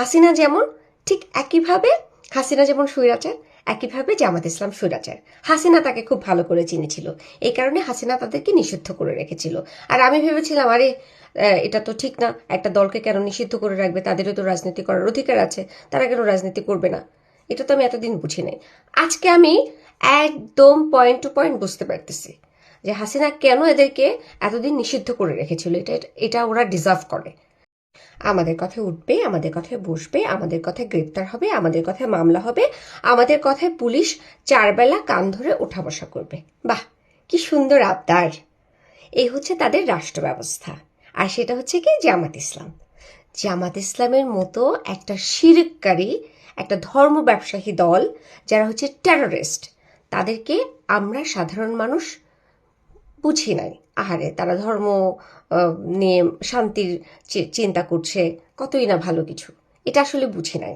হাসিনা যেমন, ঠিক একইভাবে হাসিনা যেমন সুইরাচার একইভাবে জামাত ইসলাম স্বৈরাচার। হাসিনা তাকে খুব ভালো করে চিনেছিল। এই কারণে হাসিনা তাদেরকে নিষিদ্ধ করে রেখেছিল। আর আমি ভেবেছিলাম, আরে এটা তো ঠিক না, একটা দলকে কেন নিষিদ্ধ করে রাখবে? তাদেরও তো রাজনীতি করার অধিকার আছে, তারা কেন রাজনীতি করবে না? এটা তো আমি এতদিন বুঝি নাই। আজকে আমি একদম পয়েন্ট টু পয়েন্ট বুঝতে পারতেছি যে হাসিনা কেন এদেরকে এতদিন নিষিদ্ধ করে রেখেছিল। এটা এটা ওরা ডিজার্ভ করে। আমাদের কথায় উঠবে, আমাদের কথায় বসবে, আমাদের কথায় গ্রেপ্তার হবে, আমাদের কথায় মামলা হবে, আমাদের কথায় পুলিশ চারবেলা কান ধরে ওঠা বসা করবে। বাহ, কি সুন্দর আবদার। এই হচ্ছে তাদের রাষ্ট্র ব্যবস্থা আর সেটা হচ্ছে কি? জামাত ইসলাম। জামাত ইসলামের মতো একটা শিরককারী একটা ধর্ম ব্যবসায়ী দল যারা হচ্ছে টেররিস্ট তাদেরকে আমরা সাধারণ মানুষ বুঝি নাই। আহারে, তারা ধর্ম নিয়ে শান্তির চিন্তা করছে, কতই না ভালো কিছু। এটা আসলে বুঝি নাই।